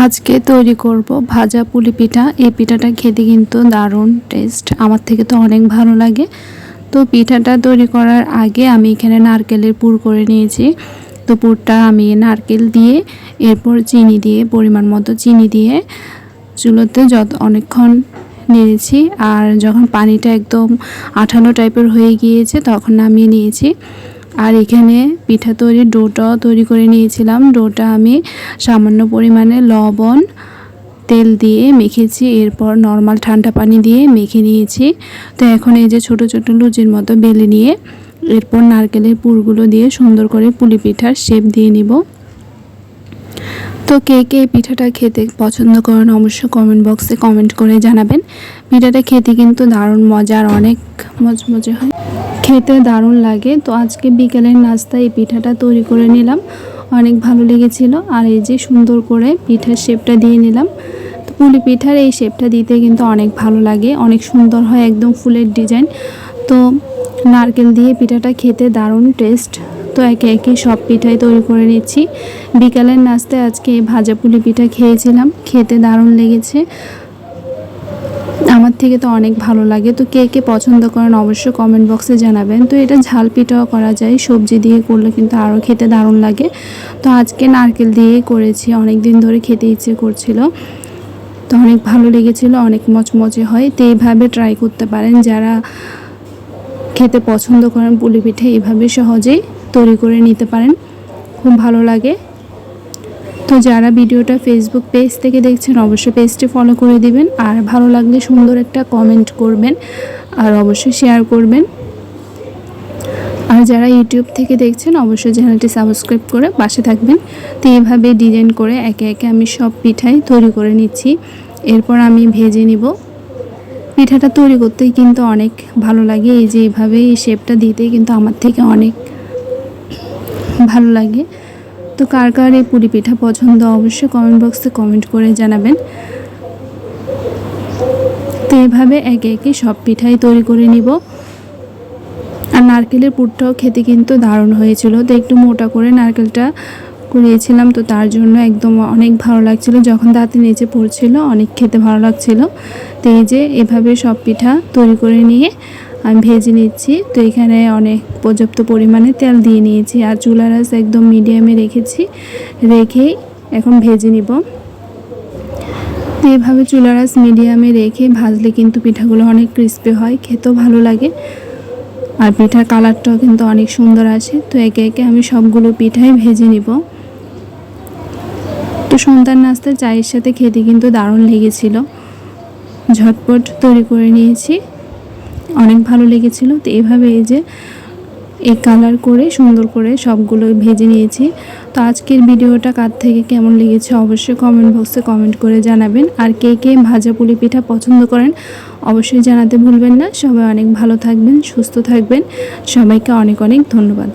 আজকে তৈরি করব ভাজা পুলি পিঠা। এই পিঠাটা খেতে কিন্তু দারুণ টেস্ট আমার থেকে তো অনেক ভালো লাগে। তো পিঠাটা তৈরি করার আগে আমি এখানে নারকেলের পুর করে নিয়েছি। তো পুরটা আমি নারকেল দিয়ে, এরপর চিনি দিয়ে, পরিমাণ মতো চিনি দিয়ে চুলোতে যত অনেকক্ষণ নিয়েছি। আর যখন পানিটা একদম আঠালো টাইপের হয়ে গিয়েছে, তখন নামিয়ে নিয়েছি। আর এখানে পিঠা তৈরির ডোটাও তৈরি করে নিয়েছিলাম। ডোটা আমি সামান্য পরিমাণে লবণ, তেল দিয়ে মেখেছি, এরপর নর্মাল ঠান্ডা পানি দিয়ে মেখে নিয়েছি। তো এখন এই যে ছোট ছোট লুচির মতো বেলে নিয়ে এরপর নারকেলের পুরগুলো দিয়ে সুন্দর করে পুলি পিঠার শেপ দিয়ে নিব। তো কে কে পিঠাটা খেতে পছন্দ করেন, অবশ্যই কমেন্ট বক্সে কমেন্ট করে জানাবেন। পিঠাটা খেতে কিন্তু দারুণ মজার, অনেক মজমজে হয়। খেতে দারুণ লাগে। তো আজকে বিকেলের নাস্তায় এই পিঠাটা তৈরি করে নিলাম। অনেক ভালো লেগেছিল। আর এই যে সুন্দর করে পিঠার শেপটা দিয়ে নিলাম। তো পুলি পিঠার এই শেপটা দিতে কিন্তু অনেক ভালো লাগে। অনেক সুন্দর হয় একদম ফুলের ডিজাইন। তো নারকেল দিয়ে পিঠাটা খেতে দারুণ টেস্ট। তো একে একে সব পিঠাই তৈরি করে নিচ্ছি। বিকালের নাস্তায় আজকে ভাজা পুলি পিঠা খেয়েছিলাম। খেতে দারুণ লেগেছে। আমার থেকে তো অনেক ভালো লাগে। তো কে কে পছন্দ করেন অবশ্যই কমেন্ট বক্সে জানাবেন। তো এটা ঝাল পিঠাও করা যায়, সবজি দিয়ে করলে কিন্তু আরও খেতে দারুণ লাগে। তো আজকে নারকেল দিয়ে করেছি অনেক দিন ধরে খেতে ইচ্ছে করছিল। তো অনেক ভালো লেগেছিল, অনেক মচমচে হয়। তো এইভাবে ট্রাই করতে পারেন। যারা খেতে পছন্দ করেন পুলি পিঠে, এইভাবে সহজেই তৈরি করে নিতে পারেন। খুব ভালো লাগে। তো যারা ভিডিওটা ফেসবুক পেজ থেকে দেখছেন, অবশ্যই পেজটি ফলো করে দিবেন। আর ভালো লাগলে সুন্দর একটা কমেন্ট করবেন আর অবশ্যই শেয়ার করবেন। আর যারা ইউটিউব থেকে দেখছেন, অবশ্যই চ্যানেলটি সাবস্ক্রাইব করে পাশে থাকবেন। তো এইভাবে ডিজাইন করে একে একে আমি সব পিঠাই তৈরি করে নিচ্ছি। এরপর আমি ভেজে নিব। পিঠাটা তৈরি করতেই কিন্তু অনেক ভালো লাগে। এই যে এইভাবে এই শেপটা দিতে কিন্তু আমার থেকে অনেক ভালো লাগে। তো কার কার এই পুরি পিঠা পছন্দ অবশ্যই কমেন্ট বক্সে কমেন্ট করে জানাবেন। তো এইভাবে একে একে সব পিঠাই তৈরি করে নিব। আর নারকেলের পুরটাও খেতে কিন্তু দারুণ হয়েছিল। তো একটু মোটা করে নারকেলটা কুড়িয়েছিলাম, তো তার জন্য একদম অনেক ভালো লাগছিল। যখন দাঁতে নিচে পড়ছিল, অনেক খেতে ভালো লাগছিল। তো এই যে এভাবে সব পিঠা তৈরি করে নিয়ে আমি ভেজে নিচ্ছি। তো এখানে অনেক পর্যাপ্ত পরিমাণে তেল দিয়ে নিয়েছি আর চুলা রাস একদম মিডিয়ামে রেখেছি। রেখেই এখন ভেজে নিব। তো এইভাবে চুলা রাস মিডিয়ামে রেখে ভাজলে কিন্তু পিঠাগুলো অনেক ক্রিস্পি হয়, খেতেও ভালো লাগে। আর পিঠার কালারটাও কিন্তু অনেক সুন্দর আসে। তো একে একে আমি সবগুলো পিঠাই ভেজে নিব। তো সন্ধ্যার নাস্তা চায়ের সাথে খেতে কিন্তু দারুণ লেগেছিল। ঝটপট তৈরি করে নিয়েছি। অনেক ভালো লেগেছিল। তো এভাবে এই যে, এই কালার করে, সুন্দর করে সবগুলো ভেজে নিয়েছি। তো আজকের ভিডিওটা কার থেকে কেমন লেগেছে অবশ্যই কমেন্ট বক্সে কমেন্ট করে জানাবেন। আর কে কে ভাজা পুলি পিঠা পছন্দ করেন অবশ্যই জানাতে ভুলবেন না। সবাই অনেক ভালো থাকবেন, সুস্থ থাকবেন। সবাইকে অনেক অনেক ধন্যবাদ।